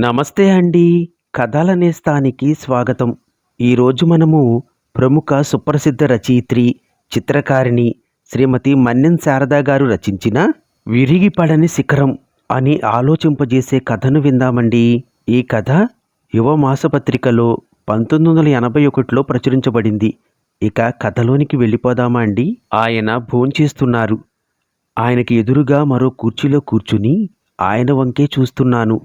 నమస్తే అండి. కథల నేస్తానికి స్వాగతం. ఈరోజు మనము ప్రముఖ సుప్రసిద్ధ రచయిత్రి చిత్రకారిణి శ్రీమతి మన్నెన్ శారదా గారు రచించిన విరిగిపడని శిఖరం అని ఆలోచింపజేసే కథను విందామండి. ఈ కథ యువ మాసపత్రికలో పంతొమ్మిది వందల ఎనభై ఒకటిలో ప్రచురించబడింది. ఇక కథలోనికి వెళ్ళిపోదామా అండి? ఆయన భోంచేస్తున్నారు. ఆయనకి ఎదురుగా మరో కుర్చీలో కూర్చుని ఆయన వంకే చూస్తున్నాను.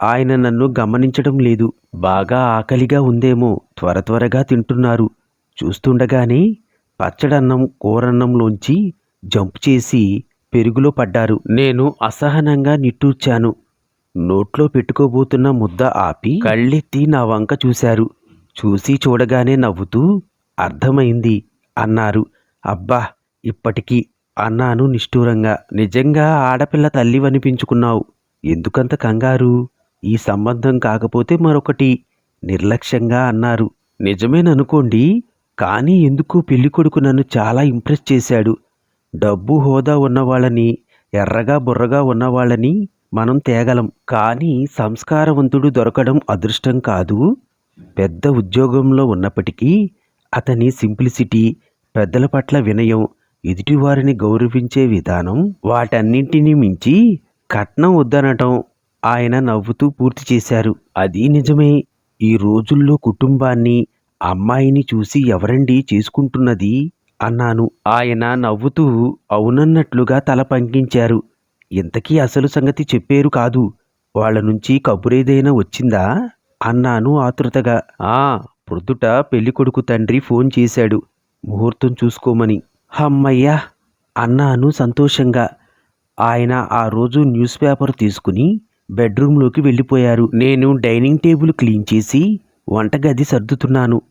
ఆయన నన్ను గమనించడం లేదు. బాగా ఆకలిగా ఉందేమో త్వర త్వరగా తింటున్నారు. చూస్తుండగానే పచ్చడన్నం కూరన్నంలోంచి జంప్ చేసి పెరుగులో పడ్డారు. నేను అసహనంగా నిట్టూర్చాను. నోట్లో పెట్టుకోబోతున్న ముద్ద ఆపి కళ్ళెత్తి నా వంక చూశారు. చూసి చూడగానే నవ్వుతూ అర్థమైంది అన్నారు. అబ్బా ఇప్పటికీ అన్నాను నిష్ఠూరంగా. నిజంగా ఆడపిల్ల తల్లివనిపించుకున్నావు ఎందుకంత కంగారు? ఈ సంబంధం కాకపోతే మరొకటి నిర్లక్ష్యంగా అన్నారు. నిజమేననుకోండి కానీ ఎందుకు పెళ్ళికొడుకు నన్ను చాలా ఇంప్రెస్ చేశాడు. డబ్బు హోదా ఉన్నవాళ్ళని ఎర్రగా బుర్రగా ఉన్నవాళ్ళని మనం తేగలం కానీ సంస్కారవంతుడు దొరకడం అదృష్టం కాదు. పెద్ద ఉద్యోగంలో ఉన్నప్పటికీ అతని సింప్లిసిటీ పెద్దల పట్ల వినయం ఎదుటివారిని గౌరవించే విధానం వాటన్నింటినీ మించి కట్నం వద్దనటం ఆయన నవ్వుతూ పూర్తి చేశారు. అది నిజమే. ఈ రోజుల్లో కుటుంబాన్ని అమ్మాయిని చూసి ఎవరండి చేసుకుంటున్నది? అన్నాను. ఆయన నవ్వుతూ అవునన్నట్లుగా తల పంకించారు. ఇంతకీ అసలు సంగతి చెప్పేరు కాదు. వాళ్ళ నుంచి కబురేదైనా వచ్చిందా? అన్నాను ఆతృతగా. ఆ ప్రొద్దుట పెళ్ళికొడుకు తండ్రి ఫోన్ చేశాడు. ముహూర్తం చూసుకోమని. హమ్మయ్యా! అన్నాను సంతోషంగా. ఆయన ఆ రోజు న్యూస్ పేపర్ తీసుకుని బెడ్రూమ్లోకి వెళ్ళిపోయారు. నేను డైనింగ్ టేబుల్ క్లీన్ చేసి వంటగది సర్దుతున్నాను.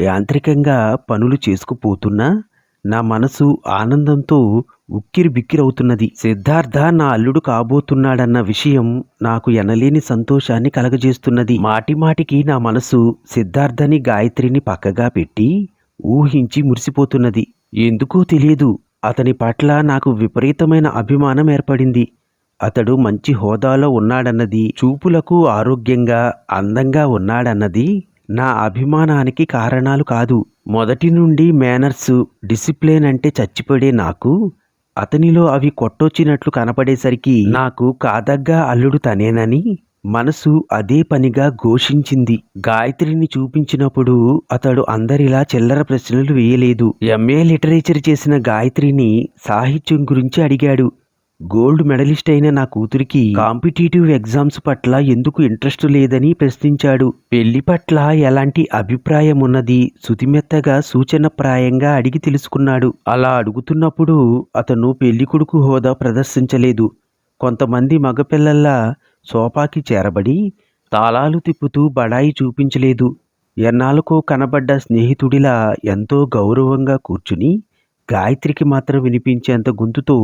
యాంత్రికంగా పనులు చేసుకుపోతున్నా నా మనసు ఆనందంతో ఉక్కిరి బిక్కిరవుతున్నది సిద్ధార్థ నా అల్లుడు కాబోతున్నాడన్న విషయం నాకు ఎనలేని సంతోషాన్ని కలగజేస్తున్నది. మాటిమాటికి నా మనసు సిద్ధార్థని గాయత్రిని పక్కగా పెట్టి ఊహించి మురిసిపోతున్నది. ఎందుకో తెలియదు అతని పట్ల నాకు విపరీతమైన అభిమానం ఏర్పడింది. అతడు మంచి హోదాలో ఉన్నాడన్నది చూపులకు ఆరోగ్యంగా అందంగా ఉన్నాడన్నది నా అభిమానానికి కారణాలు కాదు. మొదటి నుండి మేనర్స్ డిసిప్లిన్ అంటే చచ్చిపడే నాకు అతనిలో అవి కొట్టొచ్చినట్లు కనపడేసరికి నాకు కాదగ్గా అల్లుడు తనేనని మనసు అదే పనిగా ఘోషించింది. గాయత్రిని చూపించినప్పుడు అతడు అందరిలా చిల్లర ప్రశ్నలు వేయలేదు. ఎంఏ లిటరేచర్ చేసిన గాయత్రిని సాహిత్యం గురించి అడిగాడు. గోల్డ్ మెడలిస్ట్ అయిన నా కూతురికి కాంపిటేటివ్ ఎగ్జామ్స్ పట్ల ఎందుకు ఇంట్రెస్ట్ లేదని ప్రశ్నించాడు. పెళ్ళి పట్ల ఎలాంటి అభిప్రాయం ఉన్నది? సుతిమెత్తగా సూచనప్రాయంగా అడిగి తెలుసుకున్నాడు. అలా అడుగుతున్నప్పుడు అతను పెళ్ళి కొడుకు హోదా ప్రదర్శించలేదు. కొంతమంది మగపిల్లల్లా సోఫాకి చేరబడి తాళాలు తిప్పుతూ బడాయి చూపించలేదు. ఎన్నాళ్ళకో కనబడ్డ స్నేహితుడిలా ఎంతో గౌరవంగా కూర్చుని గాయత్రికి మాత్రం వినిపించేంత గొంతుతో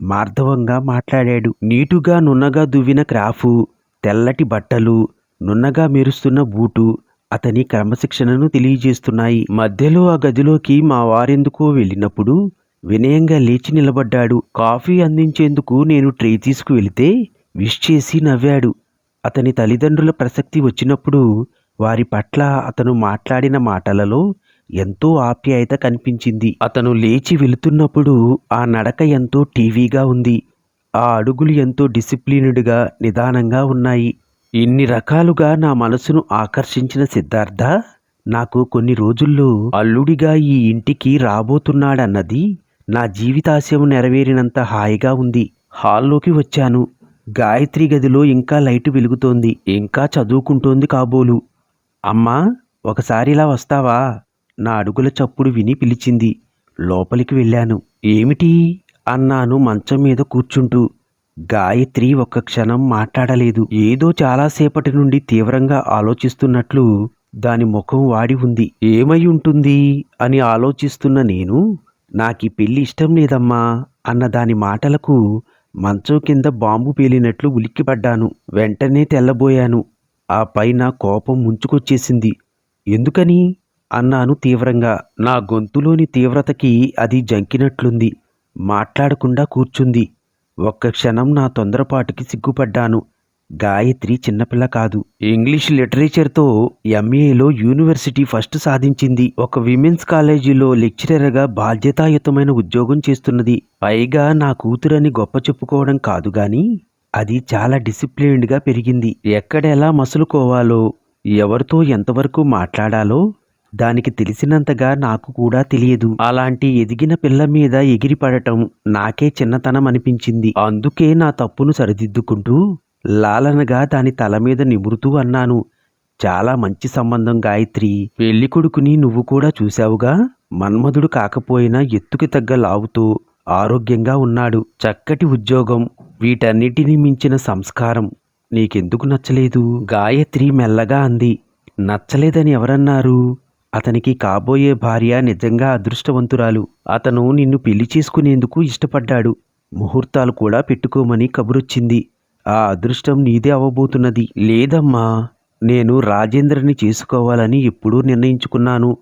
మార్ధవంగా మాట్లాడాడు. నీటుగా నున్నగా దువ్విన క్రాఫు తెల్లటి బట్టలు నున్నగా మెరుస్తున్న బూటు అతని క్రమశిక్షణను తెలియజేస్తున్నాయి. మధ్యలో ఆ గదిలోకి మా వారెందుకో వెళ్ళినప్పుడు వినయంగా లేచి నిలబడ్డాడు. కాఫీ అందించేందుకు నేను ట్రే తీసుకు వెళితే విష్ చేసి నవ్వాడు. అతని తల్లిదండ్రుల ప్రసక్తి వచ్చినప్పుడు వారి పట్ల అతను మాట్లాడిన మాటలలో ఎంతో ఆప్యాయత కనిపించింది. అతను లేచి వెళుతున్నప్పుడు ఆ నడక ఎంతో టీవీగా ఉంది. ఆ అడుగులు ఎంతో డిసిప్లిన్డ్గా నిదానంగా ఉన్నాయి. ఇన్ని రకాలుగా నా మనసును ఆకర్షించిన సిద్ధార్థ నాకు కొన్ని రోజుల్లో అల్లుడిగా ఈ ఇంటికి రాబోతున్నాడన్నది నా జీవితాశయం నెరవేరినంత హాయిగా ఉంది. హాల్లోకి వచ్చాను. గాయత్రి గదిలో ఇంకా లైటు వెలుగుతోంది. ఇంకా చదువుకుంటోంది కాబోలు. అమ్మా ఒకసారి ఇలా వస్తావా? నా అడుగుల చప్పుడు విని పిలిచింది. లోపలికి వెళ్ళాను. ఏమిటి? అన్నాను మంచం మీద కూర్చుంటూ. గాయత్రి ఒక్క క్షణం మాట్లాడలేదు. ఏదో చాలాసేపటి నుండి తీవ్రంగా ఆలోచిస్తున్నట్లు దాని ముఖం వాడి ఉంది. ఏమై ఉంటుంది అని ఆలోచిస్తున్న నేను నాకీ పెళ్ళి ఇష్టం లేదమ్మా అన్న దాని మాటలకు మంచం కింద బాంబు పేలినట్లు ఉలిక్కిపడ్డాను. వెంటనే తెల్లబోయాను. ఆ పైన కోపం ముంచుకొచ్చేసింది. ఎందుకని? అన్నాను తీవ్రంగా. నా గొంతులోని తీవ్రతకి అది జంకినట్లుంది. మాట్లాడకుండా కూర్చుంది. ఒక్క క్షణం నా తొందరపాటుకి సిగ్గుపడ్డాను. గాయత్రి చిన్నపిల్ల కాదు. ఇంగ్లీష్ లిటరేచర్తో ఎంఏలో యూనివర్సిటీ ఫస్ట్ సాధించింది. ఒక విమెన్స్ కాలేజీలో లెక్చరర్గా బాధ్యతాయుతమైన ఉద్యోగం చేస్తున్నది. పైగా నా కూతురని గొప్ప చెప్పుకోవడం కాదు కానీ అది చాలా డిసిప్లిన్డ్గా పెరిగింది. ఎక్కడెలా మసులుకోవాలో ఎవరితో ఎంతవరకు మాట్లాడాలో దానికి తెలిసినంతగా నాకు కూడా తెలియదు. అలాంటి ఎదిగిన పిల్ల మీద ఎగిరిపడటం నాకే చిన్నతనం అనిపించింది. అందుకే నా తప్పును సరిదిద్దుకుంటూ లాలనగా దాని తల మీద నిమురుతూ అన్నాను. చాలా మంచి సంబంధం గాయత్రి. పెళ్ళి కొడుకుని నువ్వు కూడా చూశావుగా? మన్మధుడు కాకపోయినా ఎత్తుకి తగ్గ లావుతూ ఆరోగ్యంగా ఉన్నాడు. చక్కటి ఉద్యోగం వీటన్నిటినీ మించిన సంస్కారం. నీకెందుకు నచ్చలేదు? గాయత్రి మెల్లగా అంది. నచ్చలేదని ఎవరన్నారు? అతనికి కాబోయే భార్య నిజంగా అదృష్టవంతురాలు. అతను నిన్ను పెళ్ళి చేసుకునేందుకు ఇష్టపడ్డాడు. ముహూర్తాలు కూడా పెట్టుకోమని కబురొచ్చింది. ఆ అదృష్టం నీదే అవ్వబోతున్నది. లేదమ్మా నేను రాజేంద్రని చేసుకోవాలని ఎప్పుడూ నిర్ణయించుకున్నాను.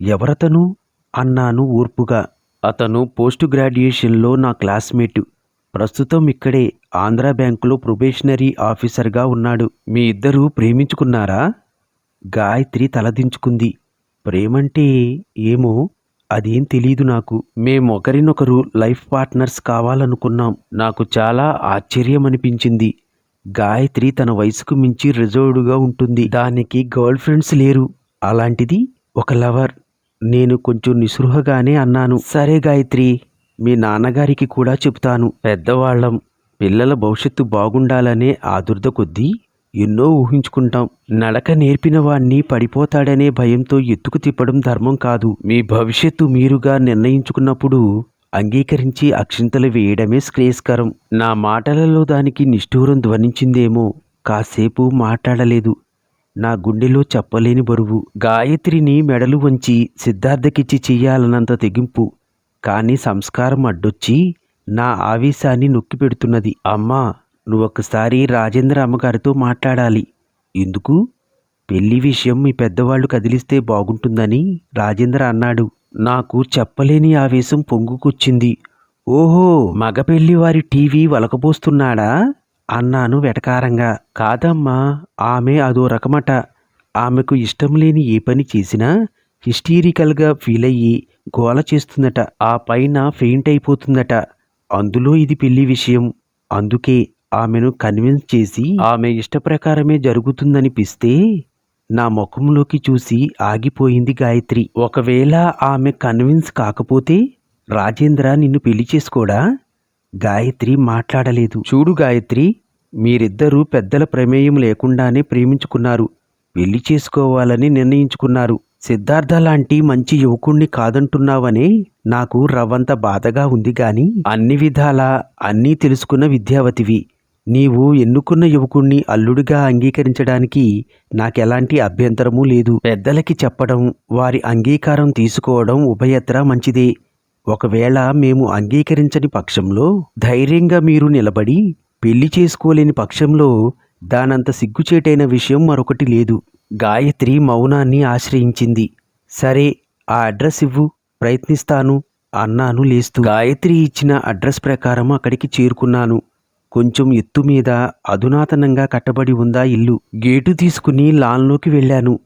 ఎవరతను? అన్నాను ఓర్పుగా. అతను పోస్ట్ గ్రాడ్యుయేషన్లో నా క్లాస్మేట్. ప్రస్తుతం ఇక్కడే ఆంధ్ర బ్యాంకులో ప్రొబేషనరీ ఆఫీసర్గా ఉన్నాడు. మీ ఇద్దరూ ప్రేమించుకున్నారా? గాయత్రి తలదించుకుంది. ప్రేమంటే ఏమో అదేం తెలీదు నాకు. మేమొకరినొకరు లైఫ్ పార్ట్నర్స్ కావాలనుకున్నాం. నాకు చాలా ఆశ్చర్యమనిపించింది. గాయత్రి తన వయసుకు మించి రిజర్వ్డ్గా ఉంటుంది. దానికి గర్ల్ ఫ్రెండ్స్ లేరు. అలాంటిది ఒక లవర్. నేను కొంచెం నిస్పృహగానే అన్నాను. సరే గాయత్రి మీ నాన్నగారికి కూడా చెప్తాను. పెద్దవాళ్ళం. పిల్లల భవిష్యత్తు బాగుండాలనే ఆదుర్ద కొద్దీ ఎన్నో ఊహించుకుంటాం. నడక నేర్పిన వాణ్ణి పడిపోతాడనే భయంతో ఎత్తుకు తిప్పడం ధర్మం కాదు. మీ భవిష్యత్తు మీరుగా నిర్ణయించుకున్నప్పుడు అంగీకరించి అక్షింతలు వేయడమే శ్రేయస్కరం. నా మాటలలో దానికి నిష్ఠూరం ధ్వనించిందేమో. కాసేపు మాట్లాడలేదు. నా గుండెలో చెప్పలేని బరువు. గాయత్రిని మెడలు వంచి సిద్ధార్థకిచ్చి చెయ్యాలన్నంత తెగింపు. కానీ సంస్కారం అడ్డొచ్చి నా ఆవేశాన్ని నొక్కి పెడుతున్నది అమ్మా! నువ్వొక్కసారి రాజేంద్ర అమ్మగారితో మాట్లాడాలి. ఎందుకు? పెళ్ళి విషయం మీ పెద్దవాళ్ళు కదిలిస్తే బాగుంటుందని రాజేంద్ర అన్నాడు. నాకు చెప్పలేని ఆవేశం పొంగుకొచ్చింది. ఓహో మగ పెళ్ళివారి టీవీ వలకపోస్తున్నాడా? అన్నాను వెటకారంగా. కాదమ్మా ఆమె అదో రకమట. ఆమెకు ఇష్టం లేని ఏ పని చేసినా హిస్టీరికల్గా ఫీల్ అయ్యి గోల చేస్తుందట. ఆ పైన ఫెయింట్ అయిపోతుందట. అందులో ఇది పెళ్ళి విషయం. అందుకే ఆమెను కన్విన్స్ చేసి ఆమె ఇష్టప్రకారమే జరుగుతుందనిపిస్తే నా ముఖంలోకి చూసి ఆగిపోయింది గాయత్రి. ఒకవేళ ఆమె కన్విన్స్ కాకపోతే రాజేంద్ర నిన్ను పెళ్ళి చేసుకోడా? గాయత్రి మాట్లాడలేదు. చూడు గాయత్రి మీరిద్దరూ పెద్దల ప్రమేయం లేకుండానే ప్రేమించుకున్నారు. పెళ్ళి చేసుకోవాలని నిర్ణయించుకున్నారు. సిద్ధార్థ లాంటి మంచి యువకుణ్ణి కాదంటున్నావనే నాకు రవ్వంత బాధగా ఉంది గాని అన్ని విధాలా అన్నీ తెలుసుకున్న విద్యావతివి. నీవు ఎన్నుకున్న యువకుణ్ణి అల్లుడిగా అంగీకరించడానికి నాకెలాంటి అభ్యంతరమూ లేదు. పెద్దలకి చెప్పడం వారి అంగీకారం తీసుకోవడం ఉభయత్రా మంచిదే. ఒకవేళ మేము అంగీకరించని పక్షంలో ధైర్యంగా మీరు నిలబడి పెళ్ళి చేసుకోలేని పక్షంలో దానంత సిగ్గుచేటైన విషయం మరొకటి లేదు. గాయత్రి మౌనాన్ని ఆశ్రయించింది. సరే ఆ అడ్రస్ ఇవ్వు ప్రయత్నిస్తాను అన్నాను లేస్తూ. గాయత్రి ఇచ్చిన అడ్రస్ ప్రకారం అక్కడికి చేరుకున్నాను. కొంచెం ఎత్తు మీద అధునాతనంగా కట్టబడి ఉందా ఇల్లు. గేటు తీసుకుని లాన్లోకి వెళ్ళాను.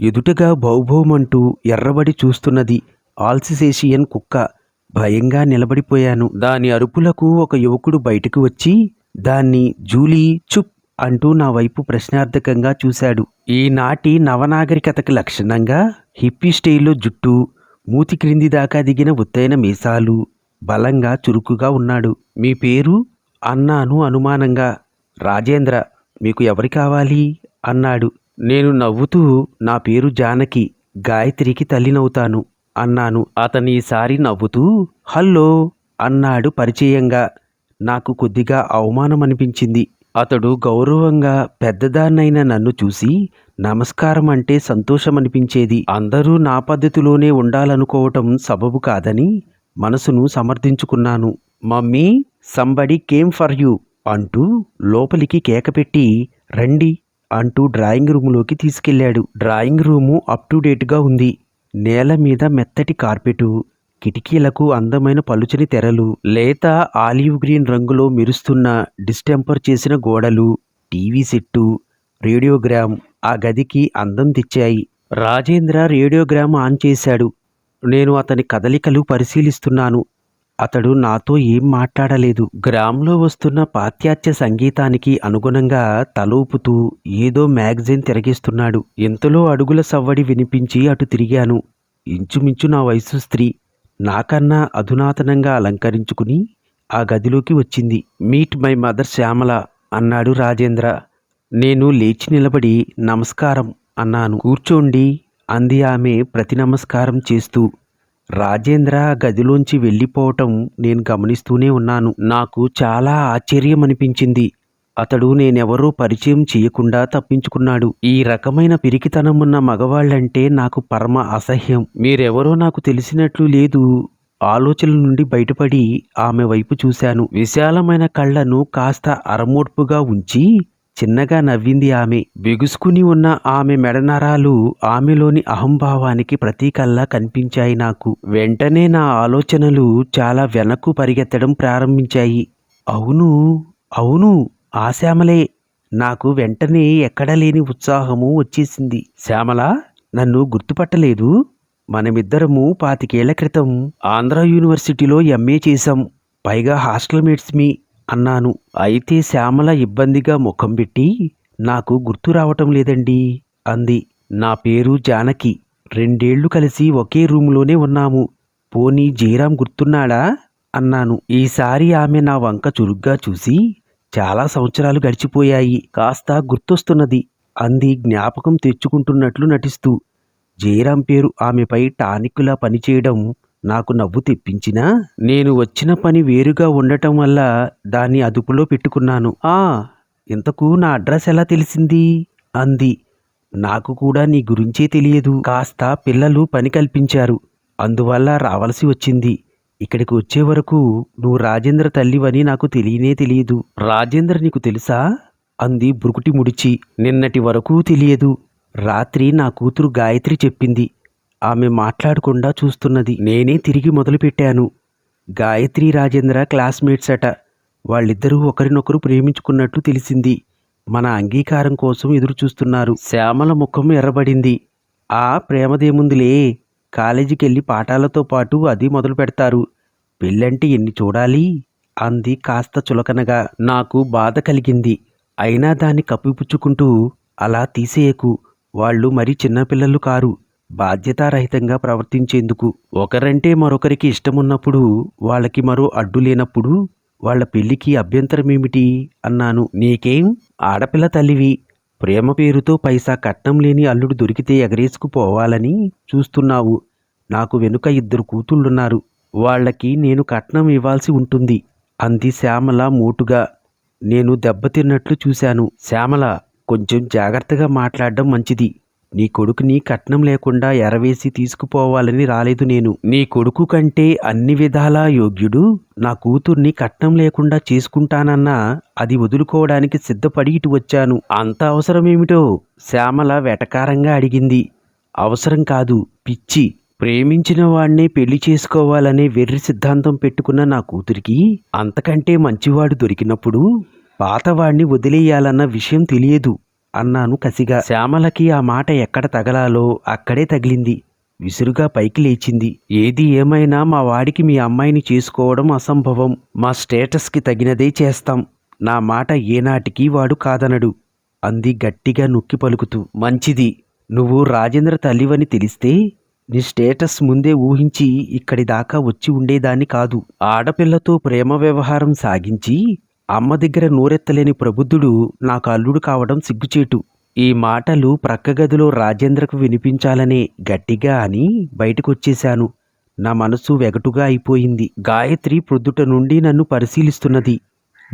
ఎదుటగా భౌభౌమంటూ ఎర్రబడి చూస్తున్నది ఆల్సిసేషియన్ కుక్క. భయంగా నిలబడిపోయాను. దాని అరుపులకు ఒక యువకుడు బయటకు వచ్చి దాన్ని జూలీ చుప్ అంటూ నా వైపు ప్రశ్నార్థకంగా చూశాడు. ఈనాటి నవనాగరికతకి లక్షణంగా హిప్పీ స్టైల్లో జుట్టు మూతి క్రింది దాకా దిగిన ఒత్తైన మీసాలు బలంగా చురుకుగా ఉన్నాడు. మీ పేరు? అన్నాను అనుమానంగా. రాజేంద్ర మీకు ఎవరి కావాలి? అన్నాడు. నేను నవ్వుతూ నా పేరు జానకి గాయత్రికి తల్లినవుతాను అన్నాను. అతను ఈసారి నవ్వుతూ హల్లో అన్నాడు పరిచయంగా. నాకు కొద్దిగా అవమానం అనిపించింది అతడు గౌరవంగా పెద్దదాన్నైన నన్ను చూసి నమస్కారం అంటే సంతోషం అనిపించేది అందరూ నా పద్ధతిలోనే ఉండాలనుకోవటం సబబు కాదని మనసును సమర్థించుకున్నాను. Mummy somebody came for you అంటూ లోపలికి కేక పెట్టి రండి అంటూ డ్రాయింగ్ రూములోకి తీసుకెళ్ళాడు. డ్రాయింగ్ రూము అప్ టు డేట్గా ఉంది. నేల మీద మెత్తటి కార్పెటు కిటికీలకు అందమైన పలుచని తెరలు లేత ఆలివ్ గ్రీన్ రంగులో మెరుస్తున్న డిస్టెంపర్ చేసిన గోడలు టీవీ సెట్టు రేడియోగ్రామ్ ఆ గదికి అందం తెచ్చాయి. రాజేంద్ర రేడియోగ్రామ్ ఆన్ చేశాడు. నేను అతని కదలికలు పరిశీలిస్తున్నాను. అతడు నాతో ఏం మాట్లాడలేదు. గ్రామ్లో వస్తున్న పాశ్చాత్య సంగీతానికి అనుగుణంగా తలూపుతూ ఏదో మ్యాగజైన్ తిరగిస్తున్నాడు. ఇంతలో అడుగుల సవ్వడి వినిపించి అటు తిరిగాను. ఇంచుమించు నా వయసు స్త్రీ. నాకన్నా అధునాతనంగా అలంకరించుకుని ఆ గదిలోకి వచ్చింది. మీట్ మై మదర్ శ్యామల అన్నాడు రాజేంద్ర. నేను లేచి నిలబడి నమస్కారం అన్నాను. కూర్చోండి అంది ఆమె ప్రతి నమస్కారం చేస్తూ. రాజేంద్ర గదిలోంచి వెళ్ళిపోవటం నేను గమనిస్తూనే ఉన్నాను. నాకు చాలా ఆశ్చర్యం అనిపించింది అతడు నేనెవరూ పరిచయం చేయకుండా తప్పించుకున్నాడు. ఈ రకమైన పిరికితనం ఉన్న మగవాళ్ళంటే నాకు పరమ అసహ్యం. మీరెవరో నాకు తెలిసినట్లు లేదు. ఆలోచనల నుండి బయటపడి ఆమె వైపు చూశాను. విశాలమైన కళ్ళను కాస్త అరమోడ్పుగా ఉంచి చిన్నగా నవ్వింది ఆమె. బిగుసుకుని ఉన్న ఆమె మెడనరాలు ఆమెలోని అహంభావానికి ప్రతీకల్లా కనిపించాయి నాకు. వెంటనే నా ఆలోచనలు చాలా వెనక్కు పరిగెత్తడం ప్రారంభించాయి. అవును అవును ఆ శ్యామలే నాకు వెంటనే ఎక్కడా లేని ఉత్సాహము వచ్చేసింది. శ్యామల నన్ను గుర్తుపట్టలేదు. మనమిద్దరము పాతికేళ్ళ క్రితం ఆంధ్ర యూనివర్సిటీలో ఎంఏ చేశాం. పైగా హాస్టల్ మేట్స్ మీ అన్నాను. అయితే శ్యామల ఇబ్బందిగా ముఖం పెట్టి నాకు గుర్తు రావటం లేదండి అంది. నా పేరు జానకి. రెండేళ్ళు కలిసి ఒకే రూములోనే ఉన్నాము. పోనీ జయరాం గుర్తున్నాడా? అన్నాను. ఈసారి ఆమె నా వంక చురుగ్గా చూసి చాలా సంవత్సరాలు గడిచిపోయాయి. కాస్త గుర్తొస్తున్నది అంది. జ్ఞాపకం తెచ్చుకుంటున్నట్లు నటిస్తూ జయరాం పేరు ఆమెపై టానిక్లా పనిచేయడం నాకు నవ్వు తెప్పించినా నేను వచ్చిన పని వేరుగా ఉండటం వల్ల దాన్ని అదుపులో పెట్టుకున్నాను. ఆ ఇంతకు నా అడ్రస్ ఎలా తెలిసింది? అంది. నాకు కూడా నీ గురించే తెలియదు. కాస్త పిల్లలు పని కల్పించారు. అందువల్ల రావలసి వచ్చింది. ఇక్కడికి వచ్చే వరకు నువ్వు రాజేంద్ర తల్లివని నాకు తెలియనే తెలియదు. రాజేంద్ర నీకు తెలుసా? అంది బురుకుటి ముడిచి. నిన్నటి వరకు తెలియదు. రాత్రి నా కూతురు గాయత్రి చెప్పింది. ఆమె మాట్లాడకుండా చూస్తున్నది. నేనే తిరిగి మొదలుపెట్టాను. గాయత్రి రాజేంద్ర క్లాస్మేట్స్ అట. వాళ్ళిద్దరూ ఒకరినొకరు ప్రేమించుకున్నట్టు తెలిసింది. మన అంగీకారం కోసం ఎదురు చూస్తున్నారు శ్యామల ముఖం ఎర్రబడింది. ఆ ప్రేమదేముందిలే. కాలేజీకి వెళ్ళి పాఠాలతో పాటు అది మొదలు పెడతారు పెళ్ళంటే ఎన్ని చూడాలి? అంది కాస్త చులకనగా. నాకు బాధ కలిగింది. అయినా దాన్ని కప్పిపుచ్చుకుంటూ అలా తీసేయకు. వాళ్ళు మరి చిన్నపిల్లలు కారు. బాధ్యతారహితంగా ప్రవర్తించేందుకు ఒకరంటే మరొకరికి ఇష్టమున్నప్పుడు వాళ్ళకి మరో అడ్డు లేనప్పుడు వాళ్ళ పెళ్ళికి అభ్యంతరమేమిటి అన్నాను. నీకేం? ఆడపిల్ల తల్లివి. ప్రేమ పేరుతో పైసా కట్నం లేని అల్లుడు దొరికితే ఎగరేసుకుపోవాలని చూస్తున్నావు. నాకు వెనుక ఇద్దరు కూతుళ్ళున్నారు. వాళ్ళకి నేను కట్నం ఇవ్వాల్సి ఉంటుంది. అంది శ్యామల మోటుగా. నేను దెబ్బతిన్నట్లు చూశాను. శ్యామల కొంచెం జాగ్రత్తగా మాట్లాడడం మంచిది. నీ కొడుకుని కట్నం లేకుండా ఎరవేసి తీసుకుపోవాలని రాలేదు నేను. నీ కొడుకు కంటే అన్ని విధాలా యోగ్యుడు. నా కూతుర్ని కట్నం లేకుండా చేసుకుంటానన్నా అది వదులుకోవడానికి సిద్ధపడి ఇటు వచ్చాను. అంత అవసరమేమిటో శ్యామల వెటకారంగా అడిగింది. అవసరం కాదు పిచ్చి. ప్రేమించిన వాణ్ణే పెళ్ళి చేసుకోవాలనే వెర్రి సిద్ధాంతం పెట్టుకున్న నా కూతురికి అంతకంటే మంచివాడు దొరికినప్పుడు పాతవాణ్ణి వదిలేయాలన్న విషయం తెలియదు. అన్నాను కసిగా. శ్యామలకి ఆ మాట ఎక్కడ తగలాలో అక్కడే తగిలింది. విసురుగా పైకి లేచింది. ఏది ఏమైనా మా వాడికి మీ అమ్మాయిని చేసుకోవడం అసంభవం. మా స్టేటస్కి తగినదే చేస్తాం. నా మాట ఏనాటికి వాడు కాదనడు. అంది గట్టిగా నొక్కి పలుకుతూ. మంచిది. నువ్వు రాజేంద్ర తల్లివని తెలిస్తే నీ స్టేటస్ ముందే ఊహించి ఇక్కడి దాకా వచ్చి ఉండేదాన్ని కాదు. ఆడపిల్లతో ప్రేమ వ్యవహారం సాగించి అమ్మ దగ్గర నోరెత్తలేని ప్రబుద్ధుడు నాకు అల్లుడు కావడం సిగ్గుచేటు. ఈ మాటలు ప్రక్క గదిలో రాజేంద్రకు వినిపించాలనే గట్టిగా అని బయటకొచ్చేశాను. నా మనసు వెగటుగా అయిపోయింది. గాయత్రి ప్రొద్దుట నుండి నన్ను పరిశీలిస్తున్నది.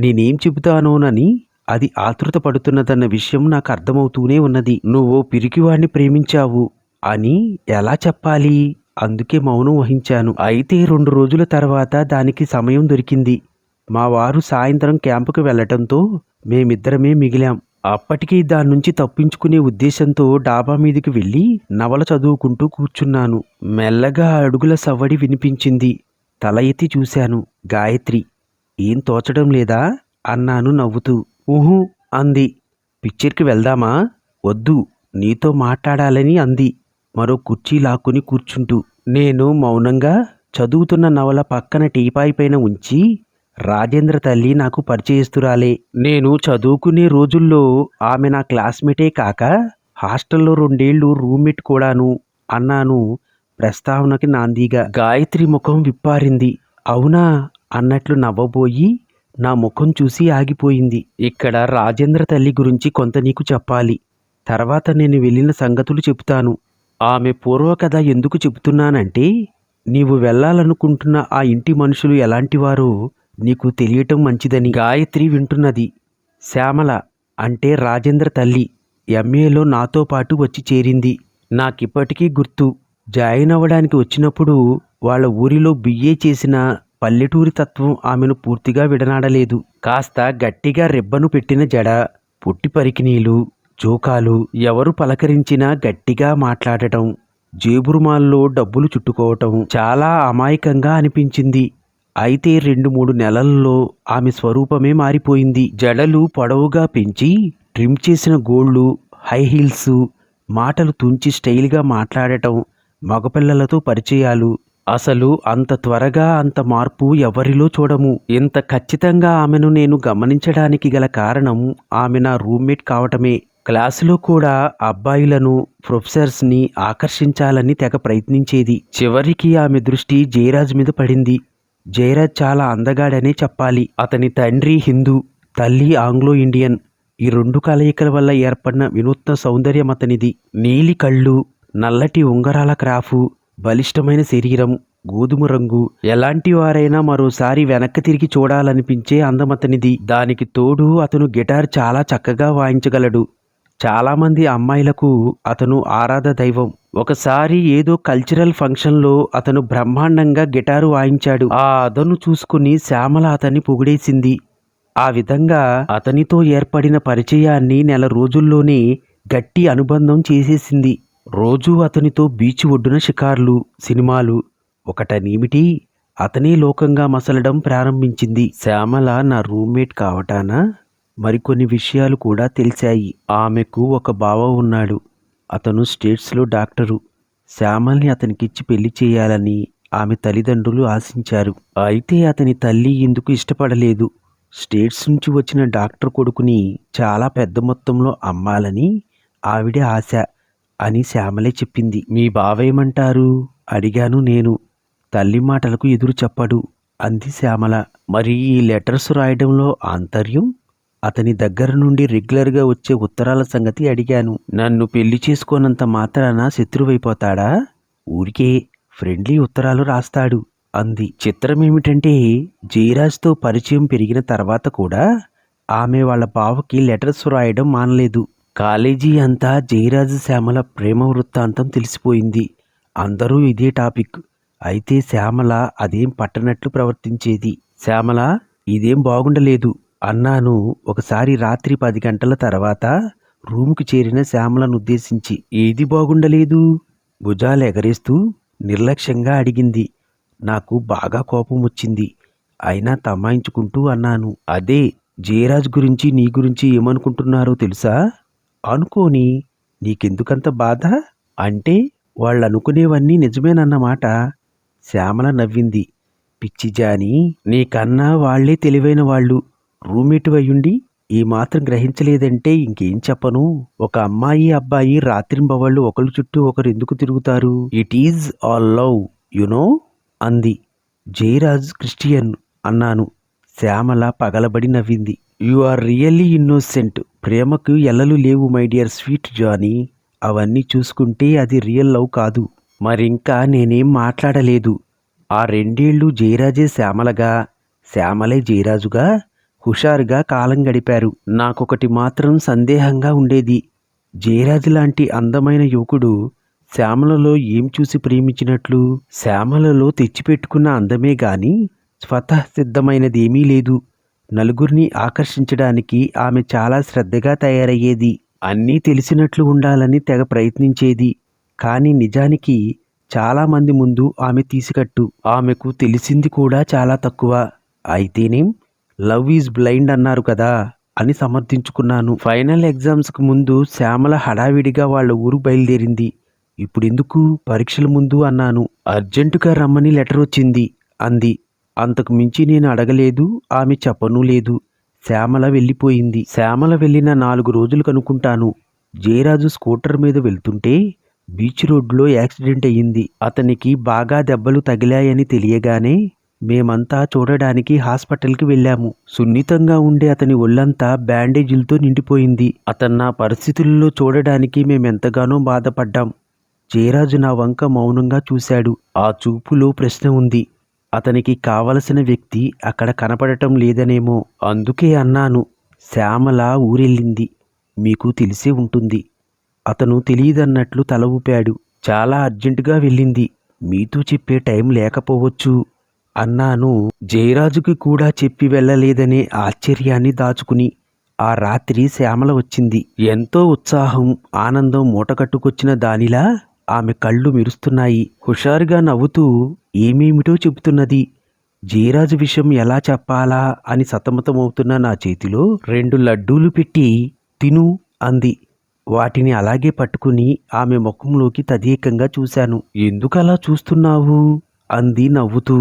నేనేం చెబుతానోనని అది ఆతృత పడుతున్నదన్న విషయం నాకు అర్థమవుతూనే ఉన్నది. నువ్వు పిరికివాణ్ణి ప్రేమించావు అని ఎలా చెప్పాలి? అందుకే మౌనం వహించాను. అయితే రెండు రోజుల తర్వాత దానికి సమయం దొరికింది. మా వారు సాయంత్రం క్యాంపుకు వెళ్ళటంతో మేమిద్దరమే మిగిలాం. అప్పటికి దాని నుంచి తప్పించుకునే ఉద్దేశంతో డాబా మీదికి వెళ్ళి నవల చదువుకుంటూ కూర్చున్నాను. మెల్లగా అడుగుల సవ్వడి వినిపించింది. తల ఎత్తి చూశాను. గాయత్రి ఏం తోచడం లేదా? అన్నాను నవ్వుతూ. ఊహు అంది. పిక్చర్కి వెళ్దామా? వద్దు నీతో మాట్లాడాలని అంది. మరో కుర్చీ లాక్కుని కూర్చుంటూ. నేను మౌనంగా చదువుతున్న నవల పక్కన టీపాయ్ పైన ఉంచి రాజేంద్ర తల్లి నాకు పరిచయస్తురాలే. నేను చదువుకునే రోజుల్లో ఆమె నా క్లాస్మేటే కాక హాస్టల్లో రెండేళ్ళు రూమ్మేట్ కూడాను అన్నాను. ప్రస్తావనకి నాందిగా. గాయత్రి ముఖం విప్పారింది. అవునా అన్నట్లు నవ్వబోయి నా ముఖం చూసి ఆగిపోయింది. ఇక్కడ రాజేంద్ర తల్లి గురించి కొంత నీకు చెప్పాలి. తర్వాత నేను వెళ్ళిన సంగతులు చెబుతాను. ఆమె పూర్వకథ ఎందుకు చెబుతున్నానంటే నీవు వెళ్ళాలనుకుంటున్న ఆ ఇంటి మనుషులు ఎలాంటివారో నీకు తెలియటం మంచిదని. గాయత్రి వింటున్నది. శ్యామల అంటే రాజేంద్ర తల్లి. ఎంఏలో నాతో పాటు వచ్చి చేరింది. నాకిప్పటికీ గుర్తు. జాయిన్ అవ్వడానికి వచ్చినప్పుడు వాళ్ళ ఊరిలో బిఏ చేసిన పల్లెటూరి తత్వం ఆమెను పూర్తిగా విడనాడలేదు. కాస్త గట్టిగా రెబ్బను పెట్టిన జడ పుట్టి పరికినీలు జోకాలు ఎవరు పలకరించినా గట్టిగా మాట్లాడటం జేబురుమాల్లో డబ్బులు చుట్టుకోవటం చాలా అమాయకంగా అనిపించింది. అయితే రెండు మూడు నెలల్లో ఆమె స్వరూపమే మారిపోయింది. జడలు పొడవుగా పెంచి ట్రిమ్ చేసిన గోళ్ళు హై హీల్స్ మాటలు తుంచి స్టైల్గా మాట్లాడటం మగపిల్లలతో పరిచయాలు. అసలు అంత త్వరగా అంత మార్పు ఎవరిలో చూడము. ఇంత ఖచ్చితంగా ఆమెను నేను గమనించడానికి గల కారణం ఆమె నా రూమ్మేట్ కావటమే. క్లాసులో కూడా అబ్బాయిలను ప్రొఫెసర్స్ని ఆకర్షించాలని తెగ ప్రయత్నించేది. చివరికి ఆమె దృష్టి జయరాజ్ మీద పడింది. జయరాజ్ చాలా అందగాడనే చెప్పాలి. అతని తండ్రి హిందూ తల్లి ఆంగ్లో ఇండియన్. ఈ రెండు కలయికల వల్ల ఏర్పడిన వినూత్న సౌందర్యం అతనిది. నీలి కళ్ళు నల్లటి ఉంగరాల క్రాఫు బలిష్టమైన శరీరం గోధుమ రంగు. ఎలాంటి వారైనా మరోసారి వెనక్కి తిరిగి చూడాలనిపించే అందమతనిది దానికి తోడు అతను గిటార్ చాలా చక్కగా వాయించగలడు. చాలామంది అమ్మాయిలకు అతను ఆరాధ దైవం. ఒకసారి ఏదో కల్చరల్ ఫంక్షన్లో అతను బ్రహ్మాండంగా గిటారు వాయించాడు. ఆ అదను చూసుకుని శ్యామల అతన్ని పొగిడేసింది. ఆ విధంగా అతనితో ఏర్పడిన పరిచయాన్ని నెల రోజుల్లోనే గట్టి అనుబంధం చేసేసింది. రోజూ అతనితో బీచ్ ఒడ్డున షికార్లు సినిమాలు. ఒకటనేమిటి? అతనే లోకంగా మసలడం ప్రారంభించింది. శ్యామల నా రూమ్మేట్ కావటాన? మరికొన్ని విషయాలు కూడా తెలిసాయి ఆమెకు ఒక బావ ఉన్నాడు. అతను స్టేట్స్లో డాక్టరు. శ్యామల్ని అతనికిచ్చి పెళ్ళి చేయాలని ఆమె తల్లిదండ్రులు ఆశించారు. అయితే అతని తల్లి ఇందుకు ఇష్టపడలేదు? స్టేట్స్ నుంచి వచ్చిన డాక్టర్ కొడుకుని చాలా పెద్ద మొత్తంలో అమ్మాలని ఆవిడ ఆశ అని శ్యామలే చెప్పింది. మీ బావేమంటారు అడిగాను నేను. తల్లి మాటలకు ఎదురు చెప్పడు అంది శ్యామల. మరి ఈ లెటర్స్ రాయడంలో ఆంతర్యం? అతని దగ్గర నుండి రెగ్యులర్గా వచ్చే ఉత్తరాల సంగతి అడిగాను. నన్ను పెళ్ళి చేసుకోనంత మాత్రాన శత్రువైపోతాడా? ఊరికే ఫ్రెండ్లీ ఉత్తరాలు రాస్తాడు అంది. చిత్రమేమిటంటే జయరాజ్తో పరిచయం పెరిగిన తర్వాత కూడా ఆమె వాళ్ళ బావకి లెటర్స్ రాయడం మానలేదు. కాలేజీ అంతా జయరాజు శ్యామల ప్రేమ వృత్తాంతం తెలిసిపోయింది. అందరూ ఇదే టాపిక్. అయితే శ్యామల అదేం పట్టనట్లు ప్రవర్తించేది? శ్యామల ఇదేం బాగుండలేదు. అన్నాను. ఒకసారి రాత్రి పది గంటల తర్వాత రూముకు చేరిన శ్యామలను ఉద్దేశించి ఏది బాగుండలేదు? భుజాలు ఎగరేస్తూ నిర్లక్ష్యంగా అడిగింది. నాకు బాగా కోపం వచ్చింది. అయినా తమాయించుకుంటూ అన్నాను. అదే జయరాజ్ గురించి నీ గురించి ఏమనుకుంటున్నారో తెలుసా? అనుకోని నీకెందుకంత బాధ? అంటే వాళ్ళు అనుకునేవన్నీ నిజమేనన్నమాట. శ్యామల నవ్వింది. పిచ్చిజాని నీకన్నా వాళ్ళే తెలివైన వాళ్ళు. రూమ్మేట్ ఈ మాత్రం గ్రహించలేదంటే ఇంకేం చెప్పను. ఒక అమ్మాయి అబ్బాయి రాత్రింబవాళ్ళు ఒకరి చుట్టూ ఒకరు ఎందుకు తిరుగుతారు? It is all love you know అంది. జయరాజ్ క్రిస్టియన్ అన్నాను. శ్యామల పగలబడి నవ్వింది. యు ఆర్ రియల్లీ ఇన్నోసెంట్ ప్రేమకు ఎల్లలు లేవు మై డియర్ స్వీట్ జానీ అవన్నీ చూసుకుంటే అది రియల్ లవ్ కాదు. మరింకా నేనేం మాట్లాడలేదు. ఆ రెండేళ్ళు జయరాజే శ్యామలగా శ్యామలే జయరాజుగా హుషారుగా కాలం గడిపారు. నాకొకటి మాత్రం సందేహంగా ఉండేది. జయరాజు లాంటి అందమైన యువకుడు శ్యామలలో ఏం చూసి ప్రేమించినట్లు? శ్యామలలో తెచ్చిపెట్టుకున్న అందమే గాని స్వతసిద్ధమైనదేమీ లేదు. నలుగురిని ఆకర్షించడానికి ఆమె చాలా శ్రద్ధగా తయారయ్యేది. అన్నీ తెలిసినట్లు ఉండాలని తెగ ప్రయత్నించేది. కానీ నిజానికి చాలామంది ముందు ఆమె తీసికట్టు. ఆమెకు తెలిసింది కూడా చాలా తక్కువ. అయితేనేం? లవ్ ఈజ్ బ్లైండ్ అన్నారు కదా అని సమర్థించుకున్నాను. ఫైనల్ ఎగ్జామ్స్కి ముందు శ్యామల హడావిడిగా వాళ్ళ ఊరు బయలుదేరింది. ఇప్పుడు ఎందుకు పరీక్షల ముందు అన్నాను. అర్జెంటుగా రమ్మని లెటర్ వచ్చింది అంది. అంతకు మించి నేను అడగలేదు ఆమె చెప్పనూ లేదు. శ్యామల వెళ్ళిపోయింది. శ్యామల వెళ్ళిన నాలుగు రోజులు కనుకుంటాను జయరాజు స్కూటర్ మీద వెళ్తుంటే బీచ్ రోడ్లో యాక్సిడెంట్ అయ్యింది. అతనికి బాగా దెబ్బలు తగిలాయని తెలియగానే మేమంతా చూడడానికి హాస్పిటల్కి వెళ్ళాము. సున్నితంగా ఉండే అతని ఒళ్ళంతా బ్యాండేజీలతో నిండిపోయింది. అతను నా పరిస్థితుల్లో చూడడానికి మేమెంతగానో బాధపడ్డాం. జయరాజు నా వంక మౌనంగా చూశాడు. ఆ చూపులో ప్రశ్న ఉంది. అతనికి కావలసిన వ్యక్తి అక్కడ కనపడటం లేదనేమో అందుకే అన్నాను. శ్యామల ఊరెళ్ళింది. మీకు తెలిసే ఉంటుంది. అతను తెలియదన్నట్లు తల ఊపాడు. చాలా అర్జెంటుగా వెళ్ళింది. మీతో చెప్పే టైం లేకపోవచ్చు. అన్నాను. జయరాజుకి కూడా చెప్పి వెళ్ళలేదనే ఆశ్చర్యాన్ని దాచుకుని ఆ రాత్రి శ్యామల వచ్చింది. ఎంతో ఉత్సాహం ఆనందం మూటకట్టుకొచ్చిన దానిలా ఆమె కళ్ళు మెరుస్తున్నాయి. హుషారుగా నవ్వుతూ ఏమేమిటో చెబుతున్నది? జయరాజు విషయం ఎలా చెప్పాలా? అని సతమతమవుతున్న నా చేతిలో రెండు లడ్డూలు పెట్టి తిను అంది. వాటిని అలాగే పట్టుకుని ఆమె ముఖంలోకి తదేకంగా చూశాను. ఎందుకలా చూస్తున్నావు? అంది నవ్వుతూ.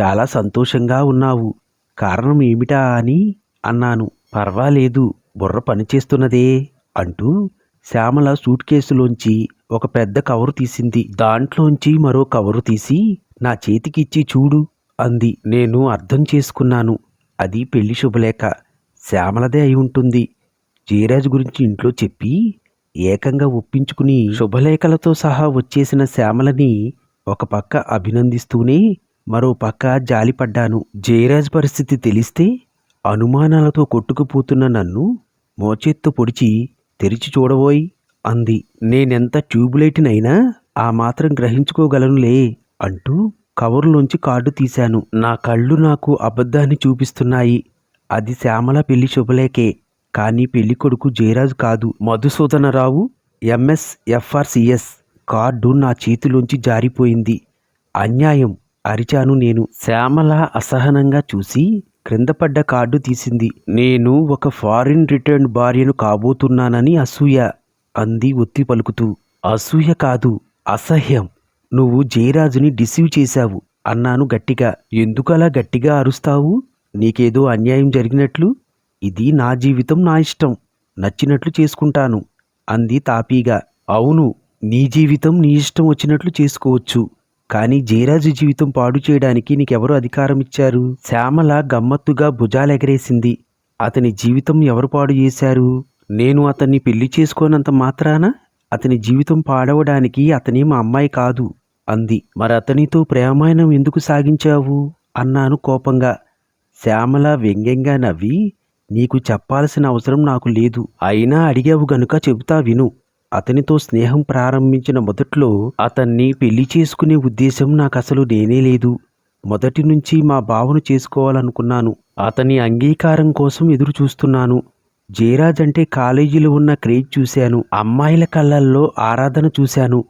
చాలా సంతోషంగా ఉన్నావు. కారణం ఏమిటా అని అన్నాను. పర్వాలేదు బుర్ర పనిచేస్తున్నదే అంటూ శ్యామల సూట్ కేసులోంచి ఒక పెద్ద కవరు తీసింది. దాంట్లోంచి మరో కవరు తీసి నా చేతికిచ్చి చూడు అంది. నేను అర్థం చేసుకున్నాను. అది పెళ్ళి శుభలేఖ. శ్యామలదే అయి ఉంటుంది. జయరాజు గురించి ఇంట్లో చెప్పి ఏకంగా ఒప్పించుకుని శుభలేఖలతో సహా వచ్చేసిన శ్యామలని ఒక పక్క అభినందిస్తూనే మరో పక్క జాలిపడ్డాను. జయరాజ్ పరిస్థితి తెలిస్తే అనుమానాలతో కొట్టుకుపోతున్న నన్ను మోచేత్తో పొడిచి తెరిచి చూడబోయ్ అంది. నేనెంత ట్యూబ్లైట్నైనా ఆ మాత్రం గ్రహించుకోగలనులే అంటూ కవరులోంచి కార్డు తీశాను. నా కళ్ళు నాకు అబద్ధాన్ని చూపిస్తున్నాయి. అది శ్యామల పెళ్ళి శుభలేకే కానీ పెళ్ళి కొడుకు జయరాజు కాదు. మధుసూదనరావు ఎంఎస్ ఎఫ్ఆర్సిఎస్ కార్డు నా చేతిలోంచి జారిపోయింది. అన్యాయం. అరిచాను నేను. శ్యామల అసహనంగా చూసి క్రింద పడ్డ కార్డు తీసింది. నేను ఒక ఫారిన్ రిటర్న్ భార్యను కాబోతున్నానని అసూయ అంది ఒత్తి పలుకుతూ. అసూయ కాదు అసహ్యం. నువ్వు జయరాజుని డిసీవ్ చేశావు అన్నాను గట్టిగా. ఎందుకలా గట్టిగా అరుస్తావు? నీకేదో అన్యాయం జరిగినట్లు? ఇది నా జీవితం నా ఇష్టం. నచ్చినట్లు చేసుకుంటాను అంది తాపీగా. అవును నీ జీవితం నీ ఇష్టం వచ్చినట్లు చేసుకోవచ్చు. కానీ జయరాజు జీవితం పాడు చేయడానికి నీకెవరు అధికారం ఇచ్చారు? శ్యామల గమ్మత్తుగా భుజాలెగరేసింది అతని జీవితం ఎవరు పాడు చేశారు? నేను అతన్ని పెళ్ళి చేసుకోనంత మాత్రాన? అతని జీవితం పాడవడానికి అతని మా అమ్మాయి కాదు అంది. మరి అతనితో ప్రేమాయణం ఎందుకు సాగించావు? అన్నాను కోపంగా. శ్యామల వ్యంగ్యంగా నవ్వి నీకు చెప్పాల్సిన అవసరం నాకు లేదు. అయినా అడిగావు గనుక చెబుతా విను. అతనితో స్నేహం ప్రారంభించిన మొదట్లో అతన్ని పెళ్ళి చేసుకునే ఉద్దేశం నాకు అసలు నేనే లేదు. మొదటి నుంచి మా బావను చేసుకోవాలనుకున్నాను. అతని అంగీకారం కోసం ఎదురు చూస్తున్నాను జయరాజ్ అంటే కాలేజీలో ఉన్న క్రేజ్ చూశాను. అమ్మాయిల కళ్ళల్లో ఆరాధన చూశాను.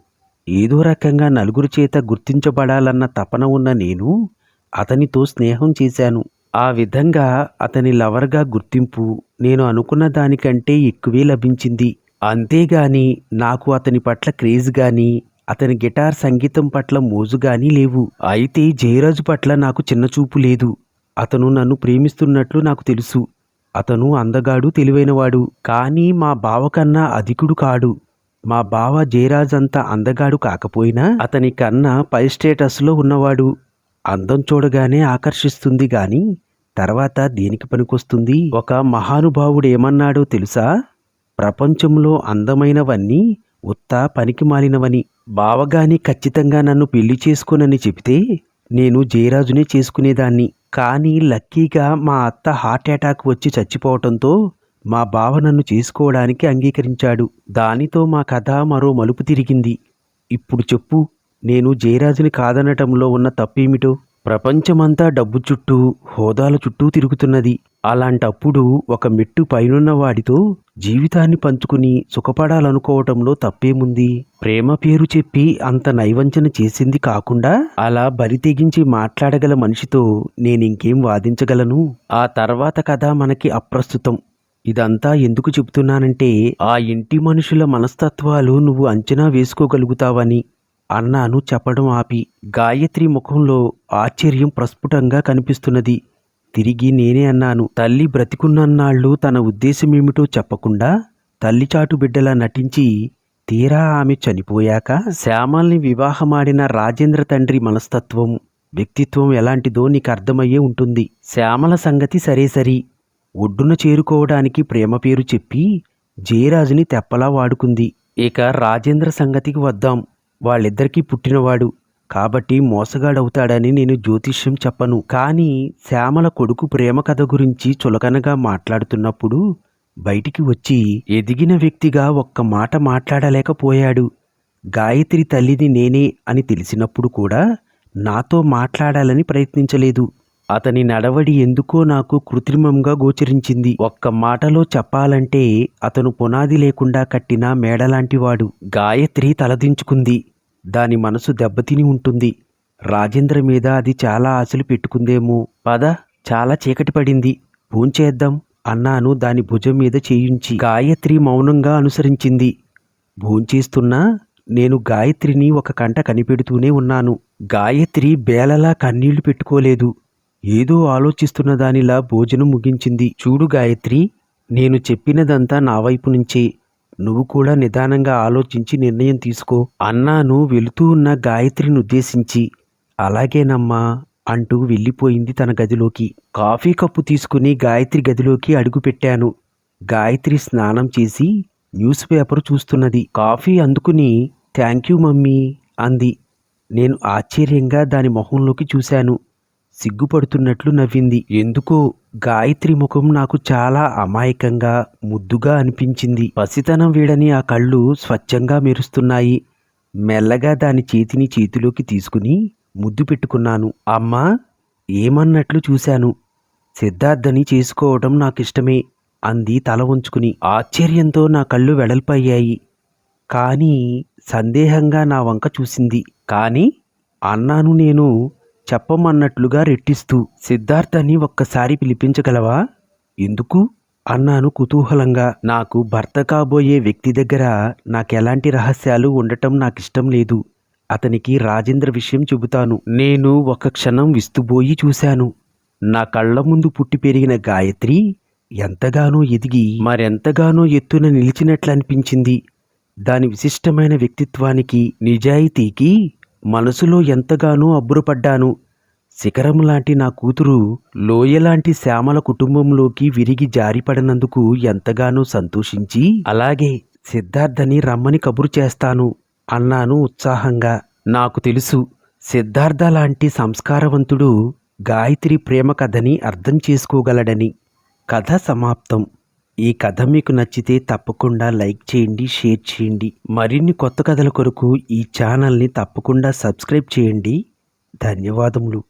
ఏదో రకంగా నలుగురు చేత గుర్తించబడాలన్న తపన ఉన్న నేను అతనితో స్నేహం చేశాను. ఆ విధంగా అతని లవర్గా గుర్తింపు నేను అనుకున్న దానికంటే ఎక్కువే లభించింది. అంతేగాని నాకు అతని పట్ల క్రేజ్ కానీ అతని గిటార్ సంగీతం పట్ల మోజు కానీ లేవు. అయితే జయరాజు పట్ల నాకు చిన్నచూపు లేదు. అతను నన్ను ప్రేమిస్తున్నట్లు నాకు తెలుసు. అతను అందగాడు తెలివైనవాడు. కానీ మా బావ కన్నా అధికుడు కాడు. మా బావ జయరాజ్ అంత అందగాడు కాకపోయినా అతని కన్నా పై స్టేటస్లో ఉన్నవాడు. అందం చూడగానే ఆకర్షిస్తుంది గాని తర్వాత దేనికి పనికొస్తుంది? ఒక మహానుభావుడు ఏమన్నాడో తెలుసా? ప్రపంచంలో అందమైనవన్నీ ఉత్త పనికి మాలినవని బావగాని ఖచ్చితంగా నన్ను పెళ్ళి చేసుకోనని చెబితే నేను జయరాజునే చేసుకునేదాన్ని. కానీ లక్కీగా మా అత్త హార్ట్ అటాక్ వచ్చి చచ్చిపోవటంతో మా బావ నన్ను చేసుకోవడానికి అంగీకరించాడు. దానితో మా కథ మరో మలుపు తిరిగింది. ఇప్పుడు చెప్పు నేను జయరాజుని కాదనటంలో ఉన్న తప్పేమిటో? ప్రపంచమంతా డబ్బు చుట్టూ హోదాల చుట్టూ తిరుగుతున్నది. అలాంటప్పుడు ఒక మెట్టు పైనున్న వాడితో జీవితాన్ని పంచుకుని సుఖపడాలనుకోవటంలో తప్పేముంది? ప్రేమ పేరు చెప్పి అంత నైవంచన చేసింది కాకుండా అలా బరి తెగించి మాట్లాడగల మనిషితో నేనింకేం వాదించగలను? ఆ తర్వాత కథ మనకి అప్రస్తుతం. ఇదంతా ఎందుకు చెబుతున్నానంటే ఆ ఇంటి మనుషుల మనస్తత్వాలు నువ్వు అంచనా వేసుకోగలుగుతావని. అన్నాను చెప్పడం ఆపి గాయత్రి ముఖంలో ఆశ్చర్యం ప్రస్ఫుటంగా కనిపిస్తున్నది. తిరిగి నేనే అన్నాను తల్లి బ్రతికున్నన్నాళ్ళు తన ఉద్దేశమేమిటో చెప్పకుండా తల్లిచాటు బిడ్డలా నటించి తీరా ఆమె చనిపోయాక శ్యామల్ని వివాహమాడిన రాజేంద్ర తండ్రి మనస్తత్వం వ్యక్తిత్వం ఎలాంటిదో నీకు అర్థమయ్యే ఉంటుంది. శ్యామల సంగతి సరే సరి. ఒడ్డున చేరుకోవడానికి ప్రేమ పేరు చెప్పి జయరాజుని తెప్పలా వాడుకుంది. ఇక రాజేంద్ర సంగతికి వద్దాం. వాళ్ళిద్దరికీ పుట్టినవాడు. కాబట్టి మోసగాడవుతాడని నేను జ్యోతిష్యం చెప్పను. కానీ శ్యామల కొడుకు ప్రేమ కథ గురించి చులకనగా మాట్లాడుతున్నప్పుడు బయటికి వచ్చి ఎదిగిన వ్యక్తిగా ఒక్క మాట మాట్లాడలేకపోయాడు. గాయత్రి తల్లిని నేనే అని తెలిసినప్పుడు కూడా నాతో మాట్లాడాలని ప్రయత్నించలేదు. అతని నడవడి ఎందుకో నాకు కృత్రిమంగా గోచరించింది. ఒక్క మాటలో చెప్పాలంటే అతను పునాది లేకుండా కట్టిన మేడలాంటివాడు. గాయత్రి తలదించుకుంది. దాని మనసు దెబ్బతిని ఉంటుంది. రాజేంద్ర మీద అది చాలా ఆశలు పెట్టుకుందేమో. పద చాలా చీకటి పడింది. భూంచేద్దాం అన్నాను దాని భుజం మీద చేయించి. గాయత్రి మౌనంగా అనుసరించింది. భూంచేస్తున్నా నేను గాయత్రిని ఒక కంట కనిపెడుతూనే ఉన్నాను. గాయత్రి బేలలా కన్నీళ్ళు పెట్టుకోలేదు. ఏదో ఆలోచిస్తున్న దానిలా భోజనం ముగించింది. చూడు గాయత్రి నేను చెప్పినదంతా నా వైపు నుంచే. నువ్వు కూడా నిదానంగా ఆలోచించి నిర్ణయం తీసుకో. అన్నాను వెళుతూ ఉన్న గాయత్రిని ఉద్దేశించి. అలాగేనమ్మా అంటూ వెళ్ళిపోయింది తన గదిలోకి. కాఫీ కప్పు తీసుకుని గాయత్రి గదిలోకి అడుగుపెట్టాను గాయత్రి స్నానం చేసి న్యూస్ పేపర్ చూస్తున్నది. కాఫీ అందుకుని థ్యాంక్ యూ మమ్మీ అంది. నేను ఆశ్చర్యంగా దాని మొహంలోకి చూశాను. సిగ్గుపడుతున్నట్లు నవ్వింది. ఎందుకో? గాయత్రి ముఖం నాకు చాలా అమాయకంగా ముద్దుగా అనిపించింది. పసితనం వీడని ఆ కళ్ళు స్వచ్ఛంగా మెరుస్తున్నాయి. మెల్లగా దాని చేతిని చేతిలోకి తీసుకుని ముద్దు పెట్టుకున్నాను. అమ్మా ఏమన్నట్లు చూశాను. సిద్ధార్థని చేసుకోవడం నాకిష్టమే అంది తల ఉంచుకుని ఆశ్చర్యంతో నా కళ్ళు వెడల్పయ్యాయి. కానీ సందేహంగా నా వంక చూసింది. కానీ అన్నాను నేను చెప్పమన్నట్లుగా రెట్టిస్తూ సిద్ధార్థని ఒక్కసారి పిలిపించగలవా? ఎందుకు? అన్నాను కుతూహలంగా. నాకు భర్త కాబోయే వ్యక్తి దగ్గర నాకెలాంటి రహస్యాలు ఉండటం నాకిష్టం లేదు. అతనికి రాజేంద్ర విషయం చెబుతాను. నేను ఒక క్షణం విస్తుబోయి చూశాను. నా కళ్ళ ముందు పుట్టి పెరిగిన గాయత్రి ఎంతగానో ఎదిగి మరెంతగానో ఎత్తున నిలిచినట్లు అనిపించింది దాని విశిష్టమైన వ్యక్తిత్వానికి నిజాయితీకి మనసులో ఎంతగానో అబ్బురపడ్డాను. శిఖరం లాంటి నా కూతురు లోయలాంటి శ్యామల కుటుంబంలోకి విరిగి జారిపడినందుకు ఎంతగానో సంతోషించి అలాగే సిద్ధార్థని రమ్మని కబురు చేస్తాను అన్నాను ఉత్సాహంగా. నాకు తెలుసు సిద్ధార్థ లాంటి సంస్కారవంతుడు గాయత్రి ప్రేమ కథని అర్థం చేసుకోగలడని. కథ సమాప్తం. ఈ కథ మీకు నచ్చితే తప్పకుండా లైక్ చేయండి షేర్ చేయండి. మరిన్ని కొత్త కథల కొరకు ఈ ఛానల్ని తప్పకుండా సబ్స్క్రైబ్ చేయండి. ధన్యవాదములు.